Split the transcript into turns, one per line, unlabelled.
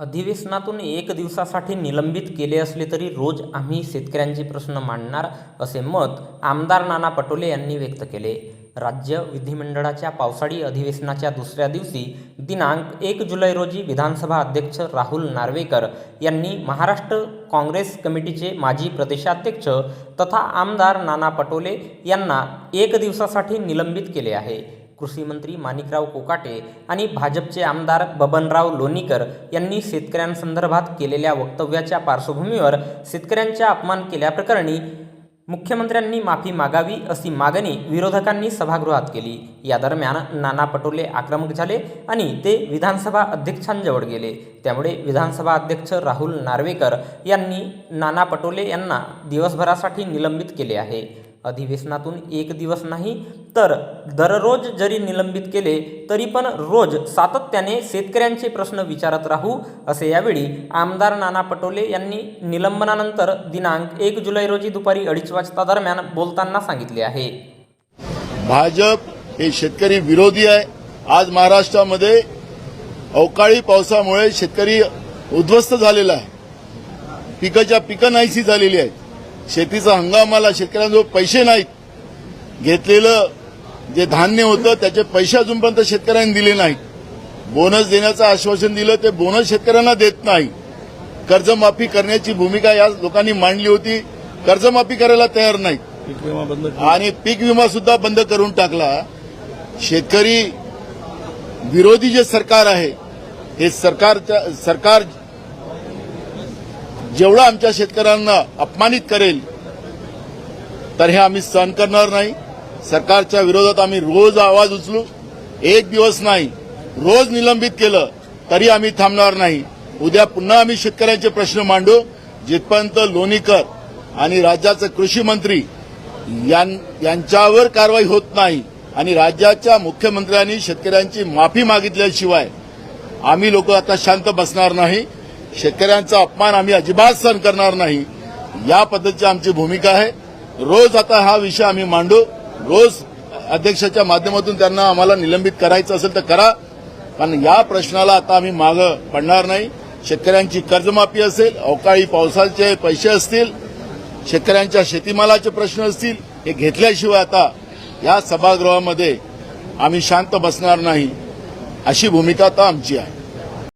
अधिवेशनातून एक दिवसासाठी निलंबित केले असले तरी रोज आम्ही शेतकऱ्यांचे प्रश्न मांडणार असे मत आमदार नाना पटोले यांनी व्यक्त केले. राज्य विधिमंडळाच्या पावसाळी अधिवेशनाच्या दुसऱ्या दिवशी दिनांक एक जुलै रोजी विधानसभा अध्यक्ष राहुल नार्वेकर यांनी महाराष्ट्र काँग्रेस कमिटीचे माजी प्रदेशाध्यक्ष तथा आमदार नाना पटोले यांना एक दिवसासाठी निलंबित केले आहे. कृषी मंत्री माणिकराव कोकाटे आणि भाजपचे आमदार बबनराव लोणीकर यांनी शेतकऱ्यांसंदर्भात केलेल्या वक्तव्याच्या पार्श्वभूमीवर शेतकऱ्यांचा अपमान केल्याप्रकरणी मुख्यमंत्र्यांनी माफी मागावी अशी मागणी विरोधकांनी सभागृहात केली. या दरम्यान नाना पटोले आक्रमक झाले आणि ते विधानसभा अध्यक्षांजवळ गेले. त्यामुळे विधानसभा अध्यक्ष राहुल नार्वेकर यांनी नाना पटोले यांना दिवसभरासाठी निलंबित केले आहे. अधिवेशनातून एक दिवस नाही तर दररोज जरी निलंबित केले तरी पण रोज सातत्याने शेतकऱ्यांचे प्रश्न विचारत राहू असे यावेळी आमदार नाना पटोले यांनी निलंबनानंतर दिनांक एक जुलै रोजी दुपारी अडीच वाजता दरम्यान बोलताना सांगितले आहे.
भाजप हे शेतकरी विरोधी आहे. आज महाराष्ट्रामध्ये अवकाळी पावसामुळे शेतकरी उद्ध्वस्त झालेला आहे. पिकाच्या पिकं नाहीशी झालेली आहेत. शेतीचा हंगामाला शेतकऱ्यांजवळ पैसे नाहीत. घेतलेलं जे धान्य होतं त्याचे पैसे अजूनपर्यंत शेतकऱ्यांनी दिले नाहीत. बोनस देण्याचं आश्वासन दिलं ते बोनस शेतकऱ्यांना देत नाही. कर्जमाफी करण्याची भूमिका या लोकांनी मांडली होती. कर्जमाफी करायला तयार नाहीत.
बंद
आणि पीक विमा सुद्धा बंद करून टाकला. शेतकरी विरोधी जे सरकार आहे हे सरकारच्या सरकार जेवढं आमच्या शेतकऱ्यांना अपमानित करेल तर हे आम्ही सहन करणार नाही. सरकारच्या विरोधात आम्ही रोज आवाज उचलू. एक दिवस नाही रोज निलंबित केलं तरी आम्ही थांबणार नाही. उद्या पुन्हा आम्ही शेतकऱ्यांचे प्रश्न मांडू. जिथपर्यंत लोणीकर आणि राज्याचे कृषी मंत्री यां- यांच्यावर कारवाई होत नाही आणि राज्याच्या मुख्यमंत्र्यांनी शेतकऱ्यांची माफी मागितल्याशिवाय आम्ही लोक आता शांत बसणार नाही. शेतकऱ्यांचा अपमान आम्ही अजिबात सहन करणार नाही. या पद्धतीची आमची भूमिका आहे. रोज आता हा विषय आम्ही मांडू. रोज अध्यक्षाच्या माध्यमातून त्यांना आम्हाला निलंबित करायचं असेल तर करा. पण या प्रश्नाला आता आम्ही मागं पडणार नाही. शेतकऱ्यांची कर्जमाफी असेल अवकाळी पावसाचे पैसे असतील शेतकऱ्यांच्या शेतीमालाचे प्रश्न असतील हे घेतल्याशिवाय आता या सभागृहामध्ये आम्ही शांत बसणार नाही. अशी भूमिका आता आमची आहे.